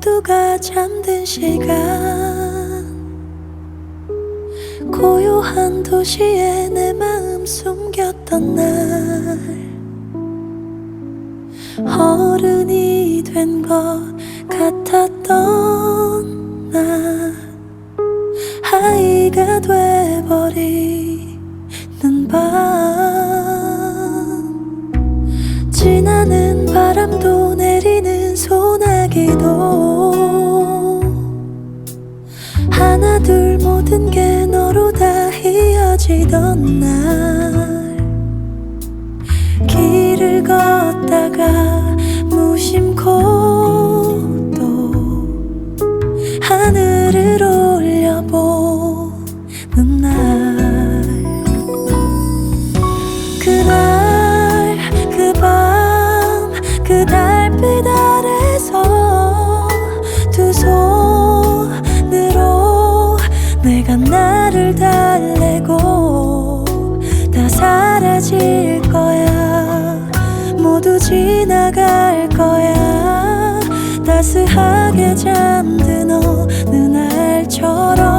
다 잠든 시간. 고요한 도시에 내 마음 숨겼던 날. 어른이 된 것 같았던 나 아이가 돼버리는 밤. 지나는 바람도 내리는 소나기도 이어지던 날 길을 걷다가 무심코 또 하늘을 올려보는 날. 그날 그 밤 그 달빛 아래서 두 손으로 내가 나를 달래고 다 사라질 거야. 모두 지나갈 거야. 따스하게 잠든 어느 날처럼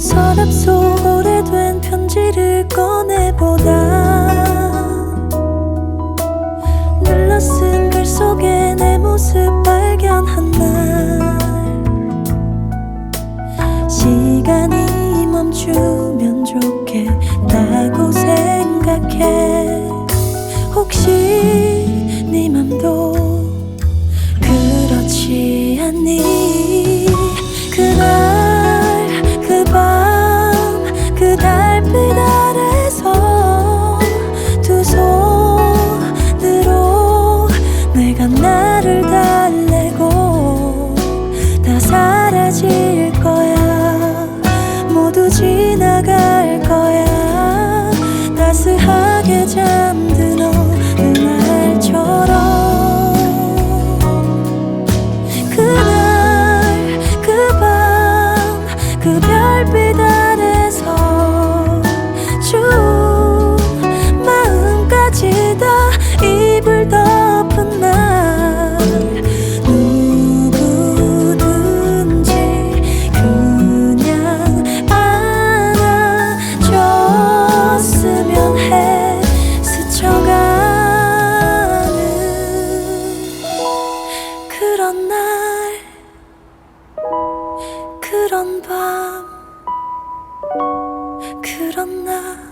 서랍 속 오래된 편지를 꺼내보다 눌러 쓴 글 속에 내 모습 발견한 날. 시간이 멈추면 좋겠다고 생각해. 혹시 네 맘도 그런 밤 그런 날